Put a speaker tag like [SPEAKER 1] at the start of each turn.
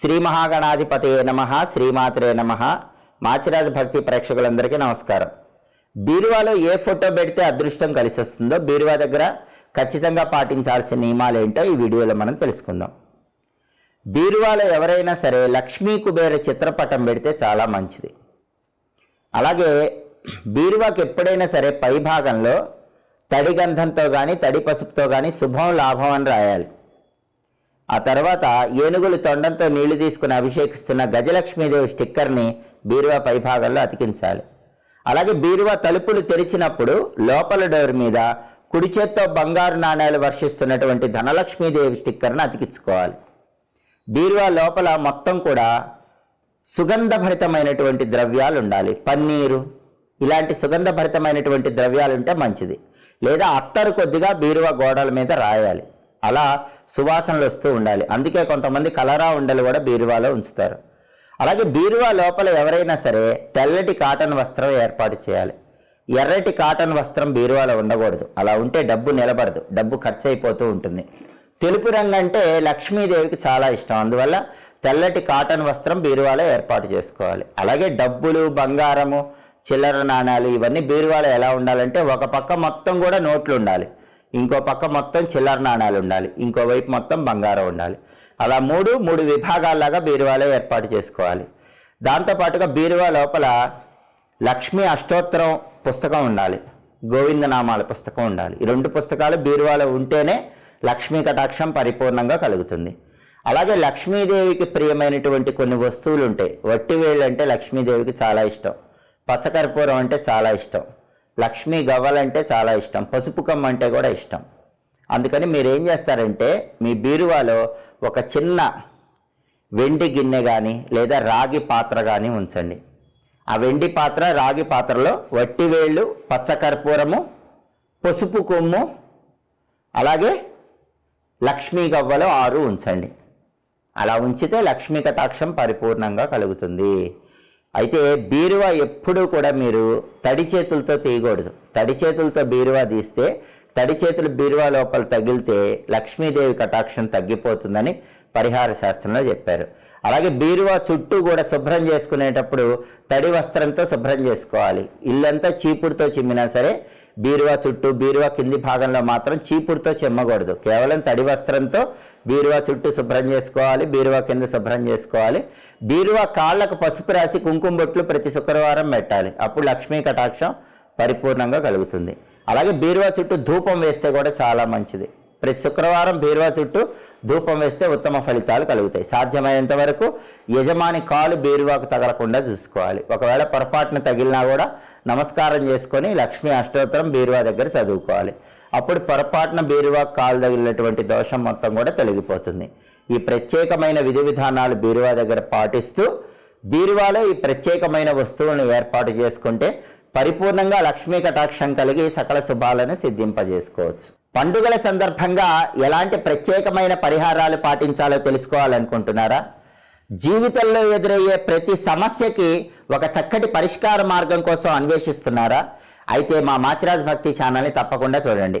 [SPEAKER 1] శ్రీ మహాగణాధిపతి నమ శ్రీమాత్రే నమ. మాచిరాజ భక్తి ప్రేక్షకులందరికీ నమస్కారం. బీరువాలో ఏ ఫోటో పెడితే అదృష్టం కలిసి వస్తుందో బీరువా దగ్గర ఖచ్చితంగా పాటించాల్సిన నియమాలు ఏంటో ఈ వీడియోలో మనం తెలుసుకుందాం. బీరువాలో ఎవరైనా సరే లక్ష్మీ కుబేర చిత్రపటం పెడితే చాలా మంచిది. అలాగే బీరువాకి ఎప్పుడైనా సరే పై భాగంలో తడి గంధంతో కానీ తడి పసుపుతో కానీ శుభం లాభం అని రాయాలి. ఆ తర్వాత ఏనుగులు తొండంతో నీళ్ళు తీసుకుని అభిషేకిస్తున్న గజలక్ష్మీదేవి స్టిక్కర్ని బీరువా పై భాగంలో అతికించాలి. అలాగే బీరువా తలుపులు తెరిచినప్పుడు లోపల డోర్ మీద కుడి చేత్తో బంగారు నాణేలు వర్షిస్తున్నటువంటి ధనలక్ష్మీదేవి స్టిక్కర్ను అతికించుకోవాలి. బీరువా లోపల మొత్తం కూడా సుగంధభరితమైనటువంటి ద్రవ్యాలు ఉండాలి పన్నీరు ఇలాంటి సుగంధభరితమైనటువంటి ద్రవ్యాలు ఉంటే మంచిది. లేదా అత్తరు కొద్దిగా బీరువా గోడల మీద రాయాలి. అలా సువాసనలు వస్తూ ఉండాలి. అందుకే కొంతమంది కలరా ఉండలు కూడా బీరువాలో ఉంచుతారు. అలాగే బీరువా లోపల ఎవరైనా సరే తెల్లటి కాటన్ వస్త్రం ఏర్పాటు చేయాలి. ఎర్రటి కాటన్ వస్త్రం బీరువాలో ఉండకూడదు. అలా ఉంటే డబ్బు నిలబడదు. డబ్బు ఖర్చు అయిపోతూ ఉంటుంది. తెలుపు రంగు అంటే లక్ష్మీదేవికి చాలా ఇష్టం. అందువల్ల తెల్లటి కాటన్ వస్త్రం బీరువాలో ఏర్పాటు చేసుకోవాలి. అలాగే డబ్బులు బంగారము చిల్లర నాణాలు ఇవన్నీ బీరువాలో ఎలా ఉండాలంటే ఒక పక్క మొత్తం కూడా నోట్లు ఉండాలి. ఇంకో పక్క మొత్తం చిల్లర నాణాలు ఉండాలి ఇంకో వైపు మొత్తం బంగారం ఉండాలి. అలా మూడు మూడు విభాగాల్లాగా బీరువాలో ఏర్పాటు చేసుకోవాలి. దాంతోపాటుగా బీరువా లోపల లక్ష్మీ అష్టోత్తరం పుస్తకం ఉండాలి గోవిందనామాల పుస్తకం ఉండాలి. ఈ రెండు పుస్తకాలు బీరువాలో ఉంటేనే లక్ష్మీ కటాక్షం పరిపూర్ణంగా కలుగుతుంది. అలాగే లక్ష్మీదేవికి ప్రియమైనటువంటి కొన్ని వస్తువులు ఉంటాయి వట్టివేళ్ళు అంటే లక్ష్మీదేవికి చాలా ఇష్టం పచ్చకర్పూరం అంటే చాలా ఇష్టం. లక్ష్మీ గవ్వలంటే చాలా ఇష్టం పసుపు కమ్మ అంటే కూడా ఇష్టం. అందుకని మీరు ఏం చేస్తారంటే మీ బీరువాలో ఒక చిన్న వెండి గిన్నె కానీ లేదా రాగి పాత్ర కానీ ఉంచండి. ఆ వెండి పాత్ర రాగి పాత్రలో వట్టివేళ్ళు పచ్చకర్పూరము పసుపు కొమ్ము అలాగే లక్ష్మీ గవ్వలో ఆరు ఉంచండి. అలా ఉంచితే లక్ష్మీ కటాక్షం పరిపూర్ణంగా కలుగుతుంది. అయితే బీరువా ఎప్పుడూ కూడా మీరు తడి చేతులతో తీయకూడదు. తడి చేతులతో బీరువా తీస్తే తడి చేతులు బీరువా లోపల తగిలితే లక్ష్మీదేవి కటాక్షం తగ్గిపోతుందని పరిహార శాస్త్రంలో చెప్పారు. అలాగే బీరువా చుట్టూ కూడా శుభ్రం చేసుకునేటప్పుడు తడి వస్త్రంతో శుభ్రం చేసుకోవాలి. ఇల్లంతా చీపుడుతో చిమ్మినా సరే బీరువా చుట్టూ బీరువా కింది భాగంలో మాత్రం చీపురుతో చెమ్మకూడదు. కేవలం తడి వస్త్రంతో బీరువా చుట్టూ శుభ్రం చేసుకోవాలి బీరువా కింద శుభ్రం చేసుకోవాలి. బీరువా కాళ్ళకు పసుపు రాసి కుంకుమ బొట్లు ప్రతి శుక్రవారం పెట్టాలి. అప్పుడు లక్ష్మీ కటాక్షం పరిపూర్ణంగా కలుగుతుంది. అలాగే బీరువా చుట్టూ ధూపం వేస్తే కూడా చాలా మంచిది. ప్రతి శుక్రవారం బీరువా చుట్టూ ధూపం వేస్తే ఉత్తమ ఫలితాలు కలుగుతాయి. సాధ్యమైనంత వరకు యజమాని కాలు బీరువాకు తగలకుండా చూసుకోవాలి. ఒకవేళ పొరపాటున తగిలినా కూడా నమస్కారం చేసుకొని లక్ష్మీ అష్టోత్తరం బీరువా దగ్గర చదువుకోవాలి. అప్పుడు పొరపాటున బీరువా కాలు తగిలినటువంటి దోషం మొత్తం కూడా తొలగిపోతుంది. ఈ ప్రత్యేకమైన విధి విధానాలు బీరువా దగ్గర పాటిస్తూ బీరువాలో ఈ ప్రత్యేకమైన వస్తువులను ఏర్పాటు చేసుకుంటే పరిపూర్ణంగా లక్ష్మీ కటాక్షం కలిగి సకల శుభాలను సిద్ధింపజేసుకోవచ్చు. పండుగల సందర్భంగా ఎలాంటి ప్రత్యేకమైన పరిహారాలు పాటించాలో తెలుసుకోవాలనుకుంటున్నారా? జీవితంలో ఎదురయ్యే ప్రతి సమస్యకి ఒక చక్కటి పరిష్కార మార్గం కోసం అన్వేషిస్తున్నారా? అయితే మా మాచిరాజ్ భక్తి ఛానల్ని తప్పకుండా చూడండి.